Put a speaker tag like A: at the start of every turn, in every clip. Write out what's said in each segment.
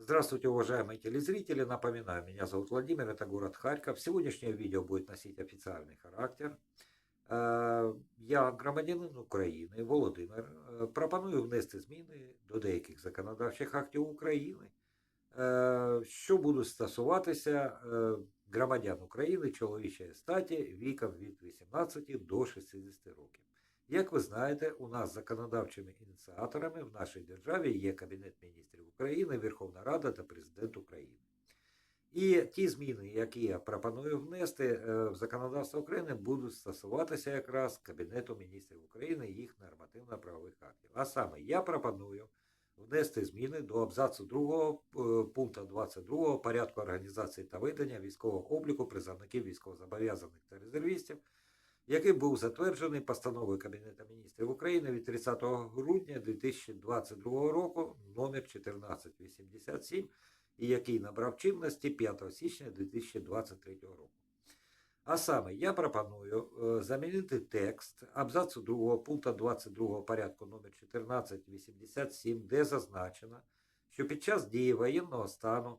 A: Здравствуйте, уважаемые телезрители. Напоминаю, меня зовут Владимир, это город Харьков. Сегодняшнее видео будет носить официальный характер. Е, Я громадянин України, Володимир. Е, Пропоную внести зміни до деяких законодавчих актів України, е, що будуть стосуватися е, громадян України чоловічої статі віком від 18 до 60 років. Як ви знаєте, у нас законодавчими ініціаторами в нашій державі є Кабінет міністрів України, Верховна Рада та Президент України. І ті зміни, які я пропоную внести е, в законодавство України, будуть стосуватися якраз Кабінету міністрів України і їх нормативно-правових актів. А саме я пропоную внести зміни до абзацу 2 пункту 22 порядку організації та видання військового обліку призовників військовозобов'язаних та резервістів, який був затверджений постановою Кабінету міністрів України від 30 грудня 2022 року номер 1487 і який набрав чинності 5 січня 2023 року. А саме я пропоную е, замінити текст абзацу 2 пункту 22 порядку номер 1487, де зазначено, що під час дії воєнного стану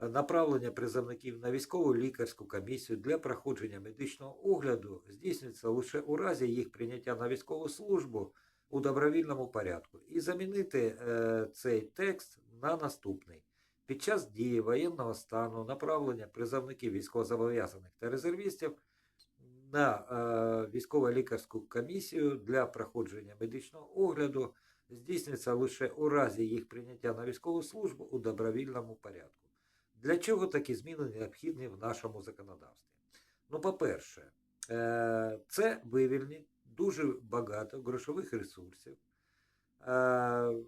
A: направлення призовників на військову лікарську комісію для проходження медичного огляду здійснюється лише у разі їх прийняття на військову службу у добровільному порядку. І замінити е, цей текст на наступний. Під час дії воєнного стану направлення призовників військовозобов'язаних та резервістів на е, військово-лікарську комісію для проходження медичного огляду здійснюється лише у разі їх прийняття на військову службу у добровільному порядку. Для чого такі зміни необхідні в нашому законодавстві? Ну, по-перше, е, це вивільнить дуже багато грошових ресурсів. Е, е,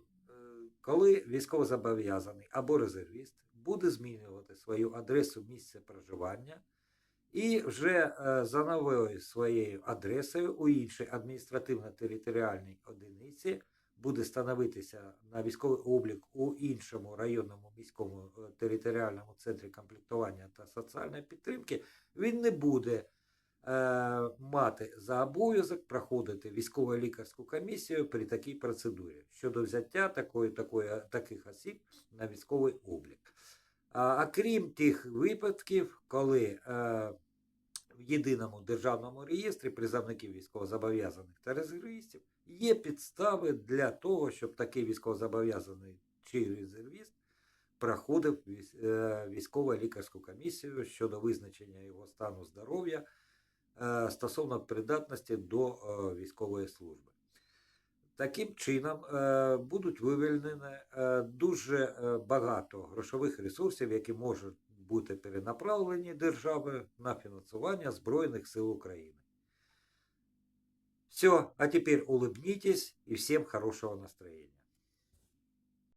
A: коли військовозобов'язаний або резервіст буде змінювати свою адресу місця проживання і вже за новою своєю адресою у іншій адміністративно-територіальній одиниці буде становитися на військовий облік у іншому районному міському е, територіальному центрі комплектування та соціальної підтримки, він не буде е, мати за обов'язок проходити військово-лікарську комісію при такій процедурі щодо взяття такої, такої, таких осіб на військовий облік. А, крім тих випадків, коли е, в єдиному державному реєстрі призовників військовозобов'язаних та резервістів є підстави для того, щоб такий військовозобов'язаний чи резервіст проходив е, військово-лікарську комісію щодо визначення його стану здоров'я е, стосовно придатності до е, військової служби. Таким чином будуть вивільнені дуже багато грошових ресурсів, які можуть бути перенаправлені держави на фінансування Збройних сил України. Все, а теперь улыбнитесь и всем хорошего настроения.